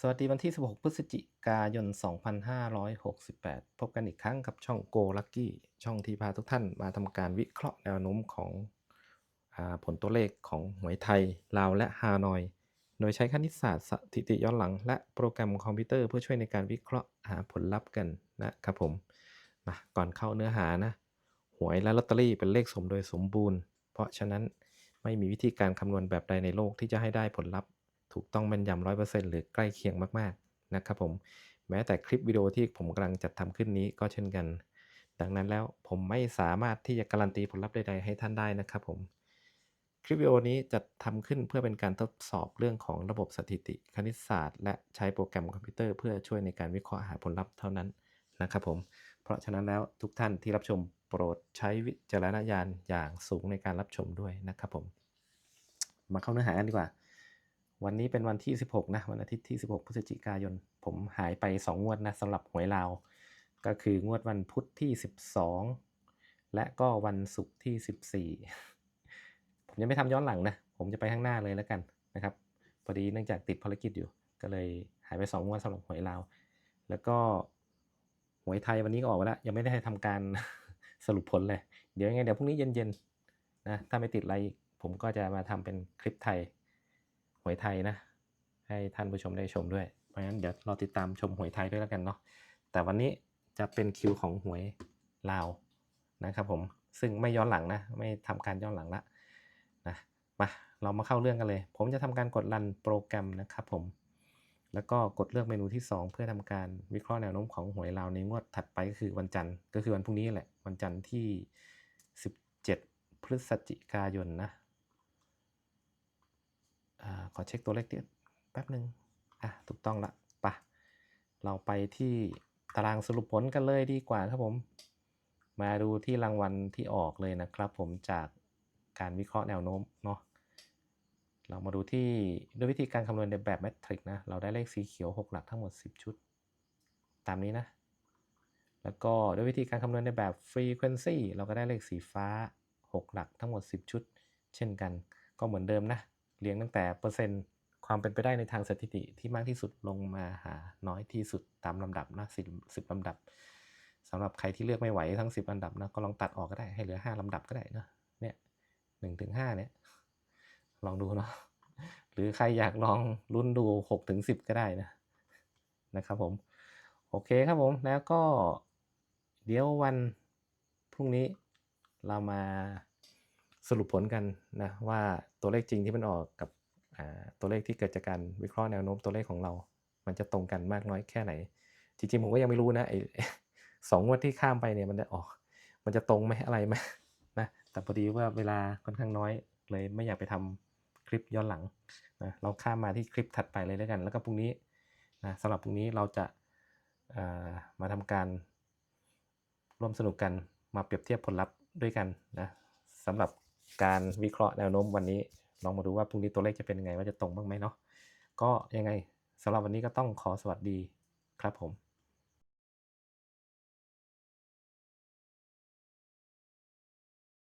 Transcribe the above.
สวัสดีวันที่ 16 พฤศจิกายน 2568 พบกันอีกครั้งกับช่อง Go Lucky ช่องที่พาทุกท่านมาทำการวิเคราะห์แนวโน้มของอผลตัวเลขของหวยไทย ลาวและฮานอย โดยใช้คณิตศาสตร์สถิติย้อนหลัง และโปรแกรมคอมพิวเตอร์เพื่อช่วยในการวิเคราะห์หาผลลัพธ์กันนะครับผมมาก่อนเข้าเนื้อหานะ หวยและลอตเตอรี่เป็นเลขสมโดยสมบูรณ์ เพราะฉะนั้นไม่มีวิธีการคำนวณแบบใดในโลกที่จะให้ได้ผลลัพธ์ ถูกต้องแม่นยำร้อยเปอร์เซ็นต์หรือใกล้เคียงมากๆนะครับผมแม้แต่คลิปวิดีโอที่ผมกำลังจัดทำขึ้นนี้ก็เช่นกัน ดังนั้นแล้วผมไม่สามารถที่จะการันตีผลลัพธ์ใดๆให้ท่านได้นะครับผมคลิปวิดีโอนี้จะทำขึ้นเพื่อเป็นการทดสอบเรื่องของระบบสถิติคณิตศาสตร์ และใช้โปรแกรมคอมพิวเตอร์เพื่อช่วยในการวิเคราะห์หาผลลัพธ์เท่านั้นนะครับผมเพราะฉะนั้นแล้วทุกท่านที่รับชมโปรดใช้วิจารณญาณอย่างสูงในการรับชมด้วยนะครับผม มาเข้าเนื้อหากันดีกว่า วันนี้เป็นวันที่ 16 นะ วันอาทิตย์ที่ 16 พฤศจิกายน ผมหายไป 2 งวดนะสำหรับหวยลาว ก็คืองวดวันพุธที่ 12 และก็วันศุกร์ที่ 14 ผมยังไม่ทำย้อนหลังนะ ผมจะไปข้างหน้าเลยแล้วกันนะครับ พอดีเนื่องจากติดภารกิจอยู่ ก็เลยหายไป 2 งวดสำหรับหวยลาว แล้วก็หวยไทยวันนี้ก็ออกมาแล้วยังไม่ได้ทำการสรุปผลเลย เดี๋ยวยังไงเดี๋ยวพรุ่งนี้เย็นๆนะถ้าไม่ติดอะไรผมก็จะมาทำเป็นคลิปไทย วยไทยนะ ให้ท่านผู้ชมได้ชมด้วย เพราะฉะนั้นเดี๋ยวรอติดตามชมหวยไทยด้วยแล้วกันเนาะแต่วันนี้จะเป็นคิวของหวยลาวนะครับผมซึ่งไม่ย้อนหลังนะ ไม่ทำการย้อนหลังละนะมาเรามาเข้าเรื่องกันเลย ผมจะทำการกดรันโปรแกรมนะครับผมแล้วก็กดเลือกเมนูที่ 2 เพื่อทำการวิเคราะห์แนวโน้มของหวยลาวในงวดถัดไปก็คือวันจันทร์ก็คือวันพรุ่งนี้แหละวันจันทร์ที่ 17 พฤศจิกายนนะ ขอเช็คตัวเลขติดแป๊บหนึ่งอะถูกต้องละปะเราไปที่ตารางสรุปผลกันเลยดีกว่าครับผม มาดูที่รางวัลที่ออกเลยนะครับ ผมจากการวิเคราะห์แนวโน้มเนาะเรามาดูที่ด้วยวิธีการคำนวณในแบบแมทริกนะ เราได้เลขสีเขียว 6 หลักทั้งหมด 10 ชุด ตามนี้นะ แล้วก็ด้วยวิธีการคำนวณในแบบ Frequency เราก็ได้เลขสีฟ้า 6 หลักทั้งหมด 10 ชุด เช่นกัน ก็เหมือนเดิมนะ เรียงตั้งแต่เปอร์เซ็นต์ความเป็นไปได้ในทางสถิติที่มากที่สุดลงมาหาน้อยที่สุดตามลำดับนะสิบสิบลำดับสำหรับใครที่เลือกไม่ไหวทั้ง 10 อันดับนะก็ลองตัดออกก็ได้ให้เหลือ 5ลำดับก็ได้นะเนี่ยหนึ่งถึงห้าเนี่ยลองดูเนาะหรือใครอยากลองรุ่นดู6ถึง10 ก็ได้นะนะครับผมโอเคครับผมแล้วก็เดี๋ยววันพรุ่งนี้เรามา สรุปผลกันนะว่าตัวเลขจริงที่มันออกกับตัวเลขที่เกิดจากการวิเคราะห์แนวโน้มตัวเลขของเรา มันจะตรงกันมากน้อยแค่ไหน จริงๆผมก็ยังไม่รู้นะไอ้สองงวดที่ข้ามไปเนี่ยมันจะออก มันจะตรงไหมอะไรไหมนะแต่พอดีว่าเวลาค่อนข้างน้อยเลยไม่อยากไปทำคลิปย้อนหลังนะเราข้ามมาที่คลิปถัดไปเลยแล้วกัน แล้วก็พรุ่งนี้นะสำหรับพรุ่งนี้เราจะามาทำการร่วมสนุกกันมาเปรียบเทียบผลลัพธ์ด้วยกันนะสำหรับ การวิเคราะห์แนวโน้มวันนี้ ลองมาดูว่าพรุ่งนี้ตัวเลขจะเป็นยังไงว่าจะตรงบ้างไหมเนาะก็ยังไงสำหรับวันนี้ก็ต้องขอสวัสดีครับผม